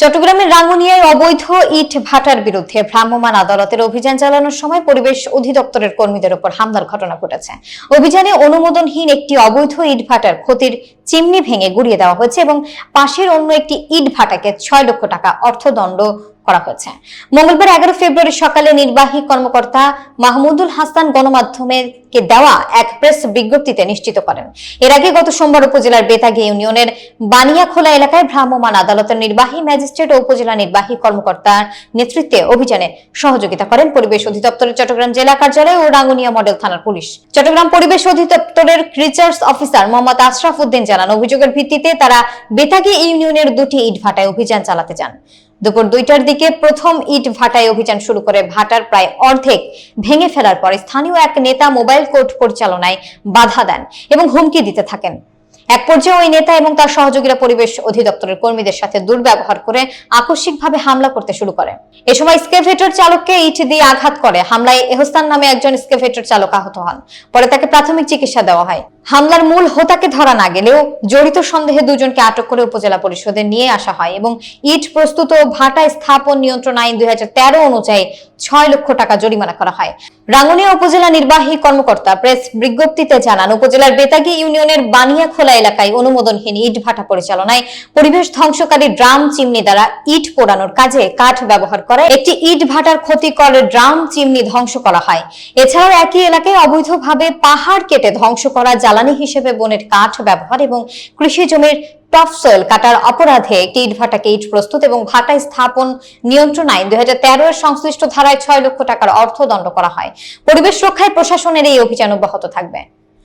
চট্টগ্রামের রাঙ্গুনিয়ায় অবৈধ ইট ভাটার বিরুদ্ধে ভ্রাম্যমাণ আদালতের অভিযান চালানোর সময় পরিবেশ অধিদপ্তরের কর্মীদের উপর হামলার ঘটনা ঘটেছে। অভিযানে অনুমোদনহীন একটি অবৈধ ইট ভাটার ক্ষতির চিমনি ভেঙে গুড়িয়ে দেওয়া হয়েছে এবং পাশের অন্য একটি ইট ভাটাকে ছয় লক্ষ টাকা অর্থদণ্ড করা হয়েছে। মঙ্গলবার এগারো ফেব্রুয়ারি সকালে নির্বাহী কর্মকর্তা মাহমুদুল হাসান গণমাধ্যমেরকে দেওয়া এক প্রেস বিজ্ঞপ্তিতে নিশ্চিত করেন। এর আগে গত সোমবার উপজেলার ইউনিয়নের বানিয়াখোলা এলাকায় আদালতের নির্বাহী ম্যাজিস্ট্রেট ও উপজেলা নির্বাহী কর্মকর্তার নেতৃত্বে অভিযানে সহযোগিতা করেন পরিবেশ অধিদপ্তরের চট্টগ্রাম জেলা কার্যালয় ও রাঙ্গুনিয়া মডেল থানার পুলিশ। চট্টগ্রাম পরিবেশ অধিদপ্তরের রিসার্চ অফিসার মোহাম্মদ আশরাফ উদ্দিন জানান অভিযোগের ভিত্তিতে তারা বেতাগী ইউনিয়নের দুটি ইটভাটায় অভিযান চালাতে যান। দুপুর দুইটার দিকে প্রথম ইট ভাটায় অভিযান শুরু করে ভাটার প্রায় অর্ধেক ভেঙে ফেলার পর স্থানীয় এক নেতা মোবাইল কোর্ট পরিচালনায় বাধা দেন এবং হুমকি দিতে থাকেন। এক পর্যায়ে ওই নেতা এবং তার সহযোগীরা পরিবেশ অধিদপ্তরের কর্মীদের সাথে দুর্ব্যবহার করে আকস্মিকভাবে হামলা করতে শুরু করে। এ সময় স্কেভেটর চালককে ইট দিয়ে আঘাত করে। হামলায় এহস্তান নামে একজন স্কেভেটর চালক আহত হন। পরে তাকে প্রাথমিক চিকিৎসা দেওয়া হয়। হামলার মূল হোতাকে ধরা না গেলেও জড়িত সন্দেহে দুজনকে আটক করে উপজেলা পরিষদে নিয়ে আসা হয় এবং ইট প্রস্তুত ও ভাটা স্থাপন নিয়ন্ত্রণ আইন দুই অনুযায়ী ছয় লক্ষ টাকা জরিমানা করা হয়। রাঙ্গুনিয়া উপজেলা নির্বাহী কর্মকর্তা প্রেস বিজ্ঞপ্তিতে জানান, উপজেলার বেতাগী ইউনিয়নের বানিয়াখোলা এলাকায় অনুমোদনহীন ইট ভাটা পরিচালনায় পরিবেশ ধ্বংসকারী ড্রাম চিমনি দ্বারা ইট পোড়ানোর কাজে কাঠ ব্যবহার করে একটি ইট ভাটার ক্ষতিকর ড্রাম চিমনি ধ্বংস করা হয়। এছাড়াও একই এলাকায় অবৈধভাবে পাহাড় কেটে ধ্বংস করা জ্বালানি হিসেবে বনের কাঠ ব্যবহার এবং কৃষি জমির টপসেল কাটার অপরাধে একটি ইট ভাটাকে ইট প্রস্তুত এবং ভাটা স্থাপন নিয়ন্ত্রণ আইন দুই হাজার তেরো এর সংশ্লিষ্ট ধারায় ছয় লক্ষ টাকার অর্থ দণ্ড করা হয়। পরিবেশ রক্ষায় প্রশাসনের এই অভিযান অব্যাহত থাকবে।